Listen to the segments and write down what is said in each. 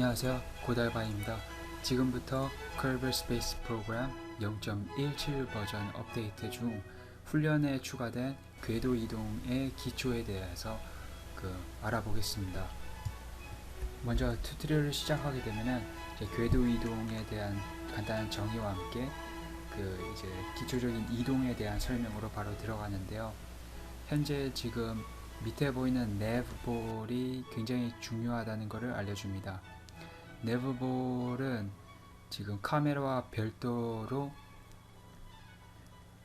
안녕하세요. 고달바입니다. 지금부터 커버 스페이스 프로그램 0.17 버전 업데이트 중 훈련에 추가된 궤도 이동의 기초에 대해서 그 알아보겠습니다. 먼저 튜토리얼을 시작하게 되면은 궤도 이동에 대한 간단한 정의와 함께 그 이제 기초적인 이동에 대한 설명으로 바로 들어가는데요. 현재 지금 밑에 보이는 네브볼이 굉장히 중요하다는 것을 알려줍니다. 네브볼은 지금 카메라와 별도로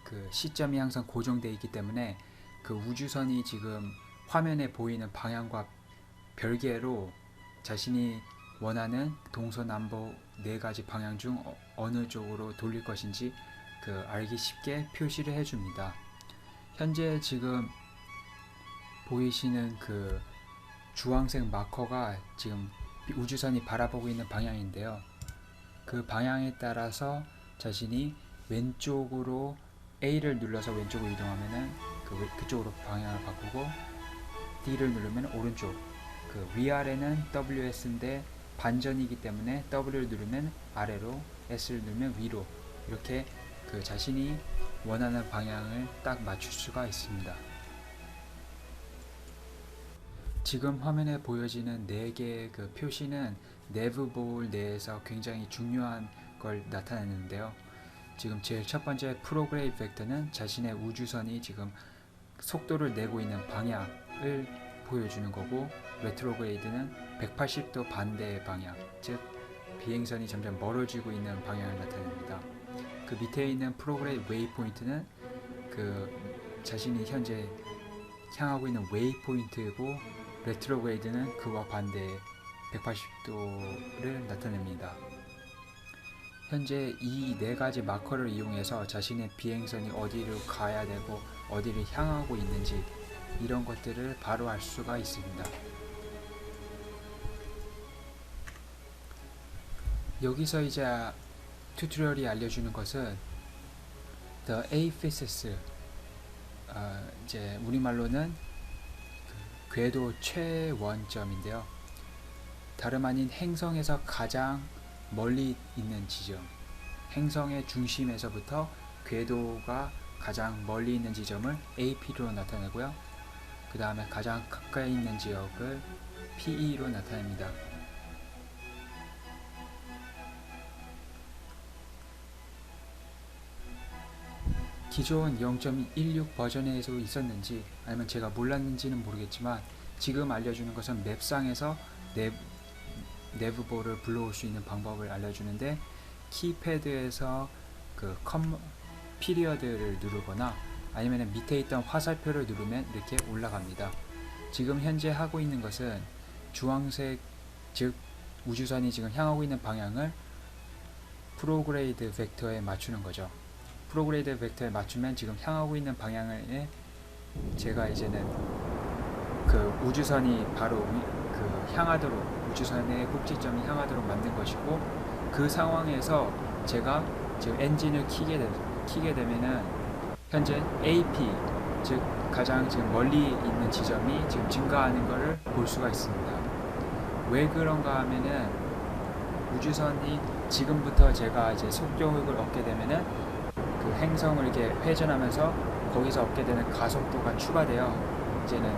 그 시점이 항상 고정되어 있기 때문에 그 우주선이 지금 화면에 보이는 방향과 별개로 자신이 원하는 동서남북 네 가지 방향 중 어- 어느 쪽으로 돌릴 것인지 그 알기 쉽게 표시를 해줍니다. 현재 지금 보이시는 그 주황색 마커가 지금 우주선이 바라보고 있는 방향인데요. 그 방향에 따라서 자신이 왼쪽으로 A를 눌러서 왼쪽으로 이동하면은 그 왼- 그쪽으로 방향을 바꾸고 D를 누르면 오른쪽. 그 위아래는 WS인데 반전이기 때문에 W를 누르면 아래로, S를 누르면 위로 이렇게 그 자신이 원하는 방향을 딱 맞출 수가 있습니다. 지금 화면에 보여지는 네 개의 그 표시는 네브볼 내에서 굉장히 중요한 걸 나타내는데요. 지금 제일 첫 번째 프로그레이브 벡터는 자신의 우주선이 지금 속도를 내고 있는 방향을 보여주는 거고 레트로그레이드는 180도 반대의 방향, 즉 비행선이 점점 멀어지고 있는 방향을 나타냅니다. 그 밑에 있는 프로그레이브 웨이 포인트는 그 자신이 현재 향하고 있는 웨이 포인트고 레트로그레이드는 그와 반대의 180도를 나타냅니다. 현재 이 네 가지 마커를 이용해서 자신의 비행선이 어디로 가야 되고 어디를 향하고 있는지 이런 것들을 바로 알 수가 있습니다. 여기서 이제 튜토리얼이 알려주는 것은 The Aphysis 어, 이제 우리말로는 그 궤도 최원점인데요. 다름 아닌 행성에서 가장 멀리 있는 지점, 행성의 중심에서부터 궤도가 가장 멀리 있는 지점을 AP로 나타내고요. 그 다음에 가장 가까이 있는 지역을 PE로 나타냅니다. 기존 0.16 버전에도 있었는지 아니면 제가 몰랐는지는 모르겠지만 지금 알려주는 것은 맵상에서 내부, 내부볼을 불러올 수 있는 방법을 알려주는데 키패드에서 그 컴, 피리어드를 누르거나 아니면 밑에 있던 화살표를 누르면 이렇게 올라갑니다. 지금 현재 하고 있는 것은 주황색 즉 우주선이 지금 향하고 있는 방향을 프로그레이드 벡터에 맞추는 거죠. 프로그레이드 벡터에 맞추면 지금 향하고 있는 방향에 제가 이제는 그 우주선이 바로 위, 그 향하도록 우주선의 꼭지점이 향하도록 만든 것이고 그 상황에서 제가 지금 엔진을 키게 되, 키게 되면은 현재 AP 즉 가장 지금 멀리 있는 지점이 지금 증가하는 것을 볼 수가 있습니다. 왜 그런가 하면은 우주선이 지금부터 제가 이제 속력을 얻게 되면은 그 행성을 이렇게 회전하면서 거기서 얻게 되는 가속도가 추가되어 이제는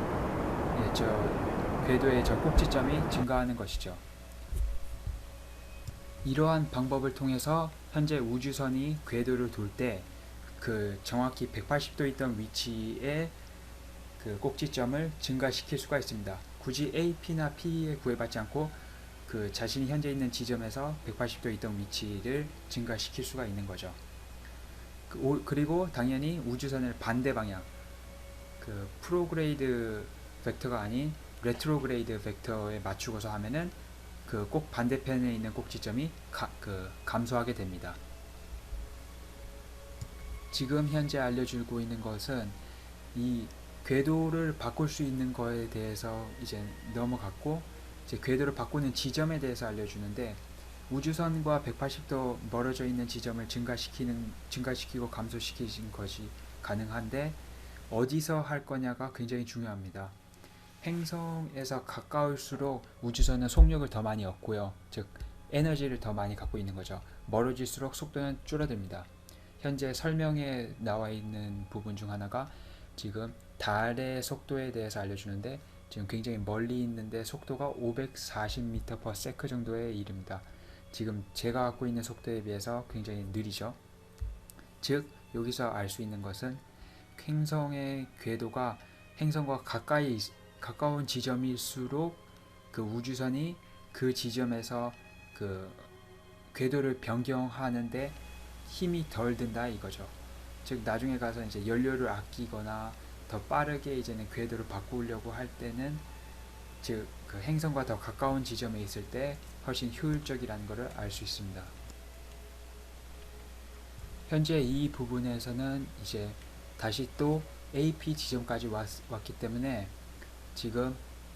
예, 저 궤도의 저 꼭지점이 증가하는 것이죠. 이러한 방법을 통해서 현재 우주선이 궤도를 돌 때 그 정확히 180도 있던 위치에 그 꼭지점을 증가시킬 수가 있습니다. 굳이 AP나 PE에 구애받지 않고 그 자신이 현재 있는 지점에서 180도 있던 위치를 증가시킬 수가 있는 거죠. 그 오- 그리고 당연히 우주선을 반대 방향 그 프로그레이드 벡터가 아닌 레트로그레이드 벡터에 맞추고서 하면은 그 꼭 반대편에 있는 꼭지점이 가, 그 감소하게 됩니다. 지금 현재 알려주고 있는 것은 이 궤도를 바꿀 수 있는 거에 대해서 이제 넘어갔고 이제 궤도를 바꾸는 지점에 대해서 알려주는데 우주선과 180도 멀어져 있는 지점을 증가시키는 증가시키고 감소시키는 것이 가능한데 어디서 할 거냐가 굉장히 중요합니다. 행성에서 가까울수록 우주선은 속력을 더 많이 얻고요. 즉 에너지를 더 많이 갖고 있는 거죠. 멀어질수록 속도는 줄어듭니다. 현재 설명에 나와 있는 부분 중 하나가 지금 달의 속도에 대해서 알려주는데 지금 굉장히 멀리 있는데 속도가 540m/s 정도에 이릅니다. 지금 제가 갖고 있는 속도에 비해서 굉장히 느리죠. 즉 여기서 알 수 있는 것은 행성의 궤도가 행성과 가까이 있- 가까운 지점일수록 그 우주선이 그 지점에서 그 궤도를 변경하는데 힘이 덜 든다 이거죠. 즉 나중에 가서 이제 연료를 아끼거나 더 빠르게 이제는 궤도를 바꾸려고 할 때는 즉 그 행성과 더 가까운 지점에 있을 때 훨씬 효율적이라는 것을 알 수 있습니다. 현재 이 부분에서는 이제 다시 또 AP 지점까지 왔, 왔기 때문에 지금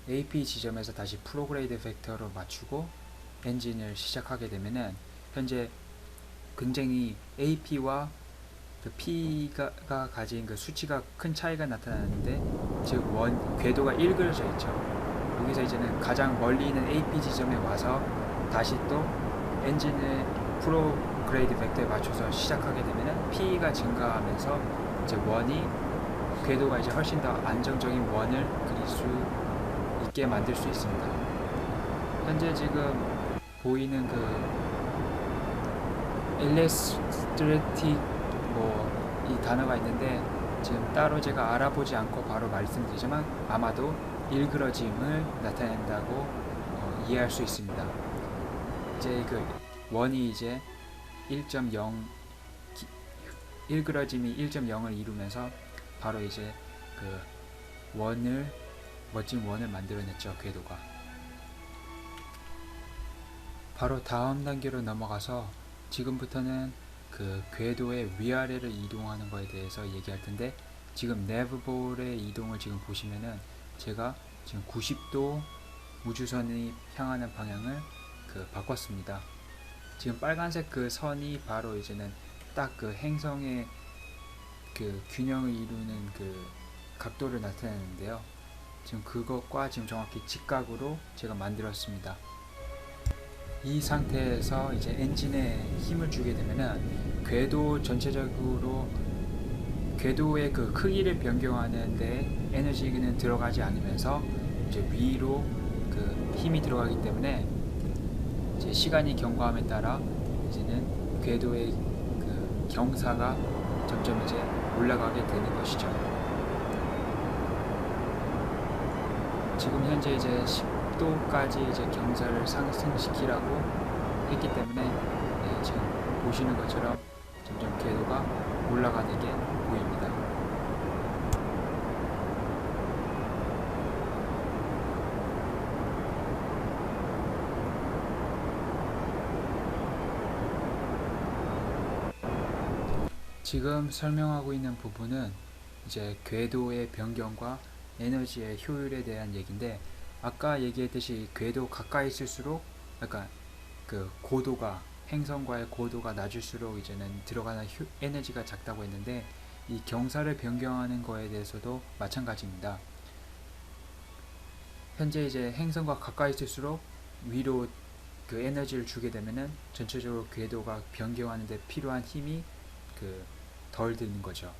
AP 지점에서 다시 프로그레이드 팩터로 맞추고 엔진을 시작하게 되면은 현재 굉장히 AP와 그 P가 가 가진 그 수치가 큰 차이가 나타나는데 즉 원 궤도가 일그러져 있죠. 여기서 이제는 가장 멀리 있는 AP 지점에 와서 다시 또 엔진을 프로그레이드 벡터에 맞춰서 시작하게 되면은 P가 증가하면서 이제 원이 궤도가 이제 훨씬 더 안정적인 원을 그릴 수 있게 만들 수 있습니다. 현재 지금 보이는 그 일레스트레틱 뭐 이 단어가 있는데 지금 따로 제가 알아보지 않고 바로 말씀드리지만 아마도 일그러짐을 나타낸다고 어, 이해할 수 있습니다. 이제 그 원이 이제 1.0 기- 일그러짐이 1.0을 이루면서 바로 이제 그 원을 멋진 원을 만들어냈죠 궤도가. 바로 다음 단계로 넘어가서 지금부터는 그 궤도의 위아래를 이동하는 거에 대해서 얘기할 텐데 지금 네브볼의 이동을 지금 보시면은 제가 지금 90도 우주선이 향하는 방향을 그 바꿨습니다. 지금 빨간색 그 선이 바로 이제는 딱 그 행성의 그 균형을 이루는 그 각도를 나타내는데요. 지금 그것과 지금 정확히 직각으로 제가 만들었습니다. 이 상태에서 이제 엔진에 힘을 주게 되면은 궤도 전체적으로 궤도의 그 크기를 변경하는데 에너지는 들어가지 않으면서 이제 위로 그 힘이 들어가기 때문에 이제 시간이 경과함에 따라 이제는 궤도의 그 경사가 점점 이제 올라가게 되는 것이죠. 지금 현재 이제 10도까지 이제 경사를 상승시키라고 했기 때문에 네, 지금 보시는 것처럼 점점 궤도가 올라가는 게 보입니다. 지금 설명하고 있는 부분은 이제 궤도의 변경과 에너지의 효율에 대한 얘기인데 아까 얘기했듯이 궤도 가까이 있을수록 약간 그 고도가 행성과의 고도가 낮을수록 이제는 들어가는 휴, 에너지가 작다고 했는데 이 경사를 변경하는 거에 대해서도 마찬가지입니다. 현재 이제 행성과 가까이 있을수록 위로 그 에너지를 주게 되면은 전체적으로 궤도가 변경하는데 필요한 힘이 그 덜 드는 거죠.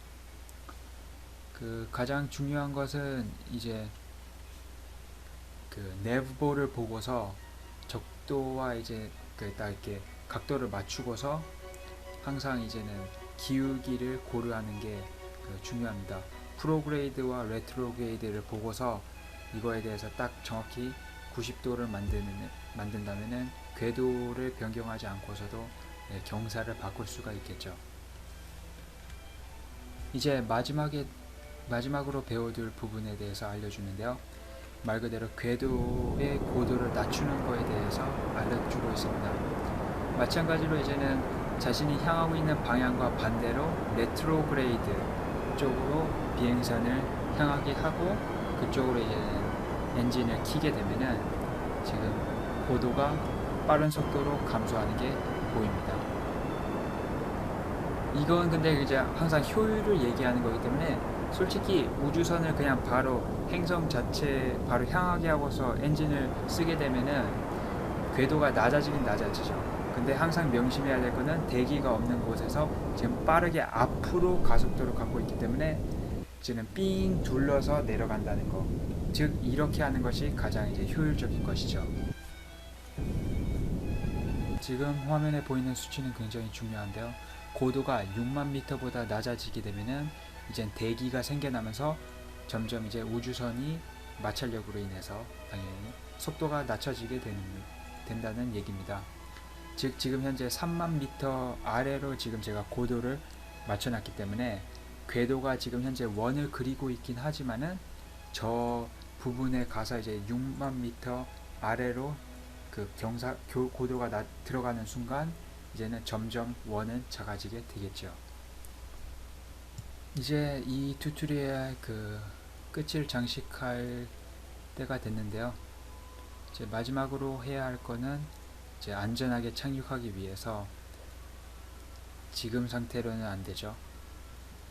그 가장 중요한 것은 이제 그 네브볼을 보고서 적도와 이제 그딱 이렇게 각도를 맞추고서 항상 이제는 기울기를 고려하는 게 그 중요합니다. 프로그레이드와 레트로그레이드를 보고서 이거에 대해서 딱 정확히 90도를 만드는 만든다면은 궤도를 변경하지 않고서도 네, 경사를 바꿀 수가 있겠죠. 이제 마지막에 마지막으로 배워둘 부분에 대해서 알려주는데요. 말 그대로 궤도의 고도를 낮추는 거에 대해서 알려주고 있습니다. 마찬가지로 이제는 자신이 향하고 있는 방향과 반대로 레트로그레이드 쪽으로 비행선을 향하게 하고 그쪽으로 이제는 엔진을 키게 되면은 지금 고도가 빠른 속도로 감소하는 게 보입니다. 이건 근데 이제 항상 효율을 얘기하는 거기 때문에 솔직히 우주선을 그냥 바로 행성 자체 바로 향하게 하고서 엔진을 쓰게 되면은 궤도가 낮아지긴 낮아지죠. 근데 항상 명심해야 될 거는 대기가 없는 곳에서 지금 빠르게 앞으로 가속도를 갖고 있기 때문에 지금 삥 둘러서 내려간다는 거. 즉 이렇게 하는 것이 가장 이제 효율적인 것이죠. 지금 화면에 보이는 수치는 굉장히 중요한데요. 고도가 6만 미터보다 낮아지게 되면은 이제 대기가 생겨나면서 점점 이제 우주선이 마찰력으로 인해서 당연히 속도가 낮춰지게 되는, 된다는 얘기입니다. 즉 지금 현재 3만 미터 아래로 지금 제가 고도를 맞춰놨기 때문에 궤도가 지금 현재 원을 그리고 있긴 하지만은 저 부분에 가서 이제 6만 미터 아래로 그 경사 교, 고도가 낮, 들어가는 순간 이제는 점점 원은 작아지게 되겠죠. 이제 이 튜토리얼 그 끝을 장식할 때가 됐는데요. 이제 마지막으로 해야 할 거는 이제 안전하게 착륙하기 위해서 지금 상태로는 안 되죠.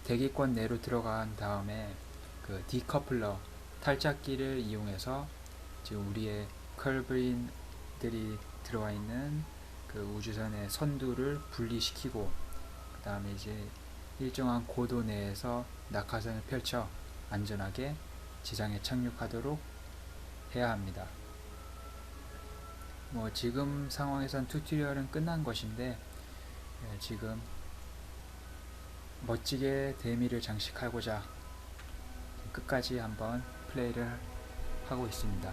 대기권 내로 들어간 다음에 그 디커플러 탈착기를 이용해서 지금 우리의 컬브린들이 들어와 있는 그 우주선의 선두를 분리시키고 그 다음에 이제 일정한 고도 내에서 낙하산을 펼쳐 안전하게 지상에 착륙하도록 해야 합니다. 뭐 지금 상황에선 튜토리얼은 끝난 것인데 예, 지금 멋지게 대미를 장식하고자 끝까지 한번 플레이를 하고 있습니다.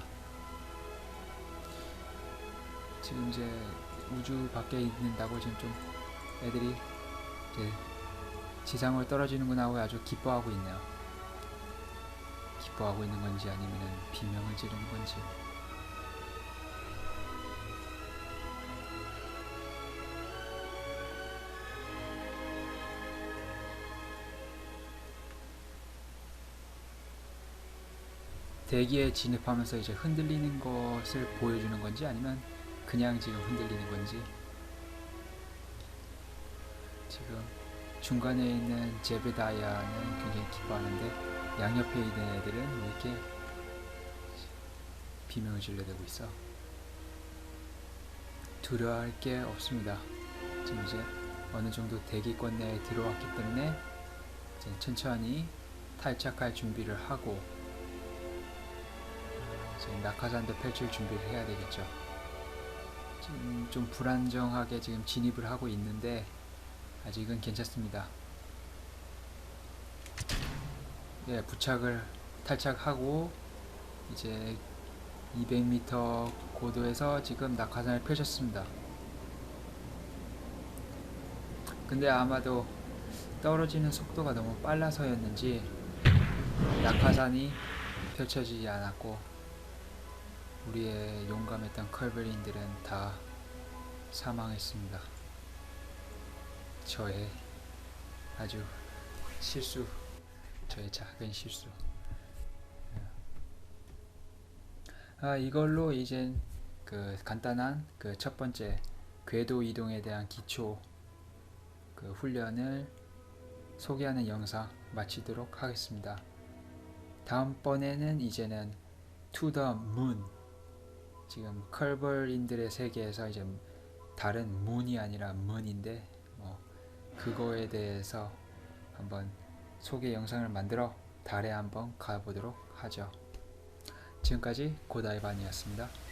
지금 이제 우주 밖에 있는다고 지금 좀 애들이 이제 지상으로 떨어지는구나 하고 아주 기뻐하고 있네요. 기뻐하고 있는 건지 아니면 비명을 지르는 건지. 대기에 진입하면서 이제 흔들리는 것을 보여주는 건지 아니면 그냥 지금 흔들리는 건지. 지금 중간에 있는 제베다야는 굉장히 기뻐하는데 양옆에 있는 애들은 왜 이렇게 비명을 질러대고 있어? 두려워할 게 없습니다. 지금 이제 어느 정도 대기권 내에 들어왔기 때문에 이제 천천히 탈착할 준비를 하고 낙하산도 펼칠 준비를 해야 되겠죠. 지금 좀 불안정하게 지금 진입을 하고 있는데 아직은 괜찮습니다. 네, 부착을 탈착하고 이제 200m 고도에서 지금 낙하산을 펼쳤습니다. 근데 아마도 떨어지는 속도가 너무 빨라서였는지 낙하산이 펼쳐지지 않았고 우리의 용감했던 컬베린들은 다 사망했습니다. 저의 아주 실수, 저의 작은 실수. 아 이걸로 이젠 그 간단한 그 첫 번째 궤도 이동에 대한 기초 그 훈련을 소개하는 영상 마치도록 하겠습니다. 다음번에는 이제는 to the moon 지금 컬벌인들의 세계에서 이제 다른 문이 아니라 문인데 뭐 그거에 대해서 한번 소개 영상을 만들어 달에 한번 가보도록 하죠. 지금까지 고다이반이었습니다.